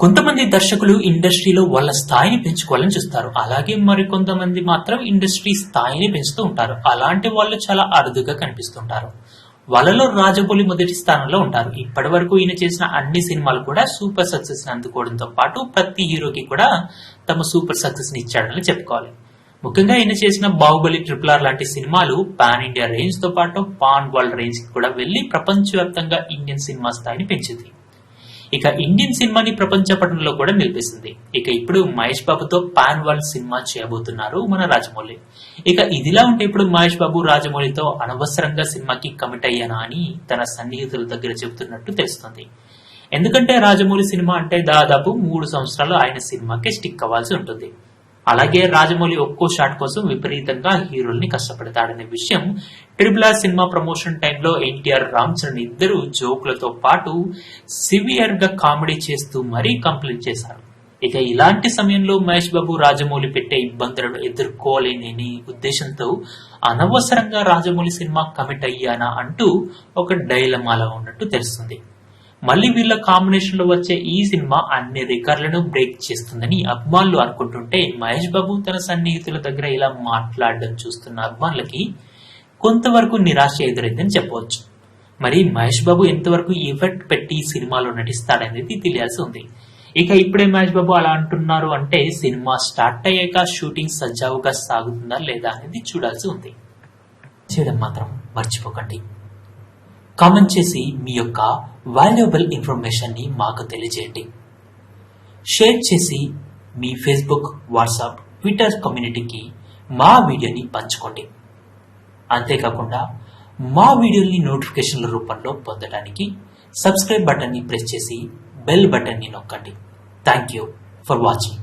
కొంతమంది దర్శకులు ఇండస్ట్రీలో వాళ్ళ స్థాయిని పెంచుకోవాలని చూస్తారు. అలాగే మరి కొంతమంది మాత్రం ఇండస్ట్రీ స్థాయిని పెంచుతూ ఉంటారు. అలాంటి వాళ్ళు చాలా అరుదుగా కనిపిస్తుంటారు. వాళ్ళలో రాజబోలి మొదటి స్థానంలో ఉంటారు. ఇప్పటి వరకు ఈయన చేసిన అన్ని సినిమాలు కూడా సూపర్ సక్సెస్ అందుకోవడంతో పాటు ప్రతి హీరోకి కూడా తమ సూపర్ సక్సెస్ని ఇచ్చాడని చెప్పుకోవాలి. ముఖ్యంగా ఈయన చేసిన బాహుబలి ట్రిపుల్ ఆర్ లాంటి సినిమాలు పాన్ ఇండియా రేంజ్తో పాటు పాన్ వరల్డ్ రేంజ్కి కూడా వెళ్ళి ప్రపంచవ్యాప్తంగా ఇండియన్ సినిమా స్థాయిని పెంచింది. ఇక ఇండియన్ సినిమాని ప్రపంచ పటంలో కూడా నిలిపేసింది. ఇక ఇప్పుడు మహేష్ బాబుతో పాన్ వరల్డ్ సినిమా చేయబోతున్నారు మన రాజమౌళి. ఇక ఇదిలా ఉంటే ఇప్పుడు మహేష్ బాబు రాజమౌళితో అనవసరంగా సినిమాకి కమిట్ అయ్యానా అని తన సన్నిహితుల దగ్గర చెబుతున్నట్టు తెలుస్తుంది. ఎందుకంటే రాజమౌళి సినిమా అంటే దాదాపు మూడు సంవత్సరాలు ఆయన సినిమాకే స్టిక్ అవ్వాల్సి ఉంటుంది. అలాగే రాజమౌళి ఒక్కో షాట్ కోసం విపరీతంగా హీరోల్ని కష్టపడతాడనే విషయం ట్రిపుల్ ఆర్ సినిమా ప్రమోషన్ టైంలో ఎన్టీఆర్ రామ్ చరణ్ ఇద్దరు జోకులతో పాటు సివియర్గా కామెడీ చేస్తూ మరీ కంప్లీట్ చేశారు. ఇక ఇలాంటి సమయంలో మహేష్ బాబు రాజమౌళి పెట్టే ఇబ్బందులను ఎదుర్కోలేనని ఉద్దేశంతో అనవసరంగా రాజమౌళి సినిమా కమిట్ అయ్యానా అంటూ ఒక డైలమాలా ఉన్నట్టు తెలుస్తుంది. మళ్ళీ వీళ్ళ కాంబినేషన్లో వచ్చే ఈ సినిమా అన్ని రికార్డులను బ్రేక్ చేస్తుందని అభిమానులు అనుకుంటుంటే మహేష్ బాబు తన సన్నిహితుల దగ్గర ఇలా మాట్లాడడం చూస్తున్న అభిమానులకి కొంతవరకు నిరాశ ఎదురైందని చెప్పవచ్చు. మరి మహేష్ బాబు ఎంతవరకు ఎఫెక్ట్ పెట్టి ఈ సినిమాలో నటిస్తాడనేది తెలియాల్సి ఉంది. ఇక ఇప్పుడే మహేష్ బాబు అలా అంటున్నారు అంటే సినిమా స్టార్ట్ అయ్యాక షూటింగ్ సజావుగా సాగుతుందా లేదా అనేది చూడాల్సి ఉంది. చేయడం మాత్రం మర్చిపోకండి. కామెంట్ చేసి మీ యొక్క వాల్యుబుల్ ఇన్ఫర్మేషన్ని మాకు తెలియజేయండి. షేర్ చేసి మీ ఫేస్బుక్ వాట్సాప్ ట్విట్టర్ కమ్యూనిటీకి మా వీడియోని పంచుకోండి. అంతేకాకుండా మా వీడియోని నోటిఫికేషన్ల రూపంలో పొందడానికి సబ్స్క్రైబ్ బటన్ని ప్రెస్ చేసి బెల్ బటన్ని నొక్కండి. Thank you for watching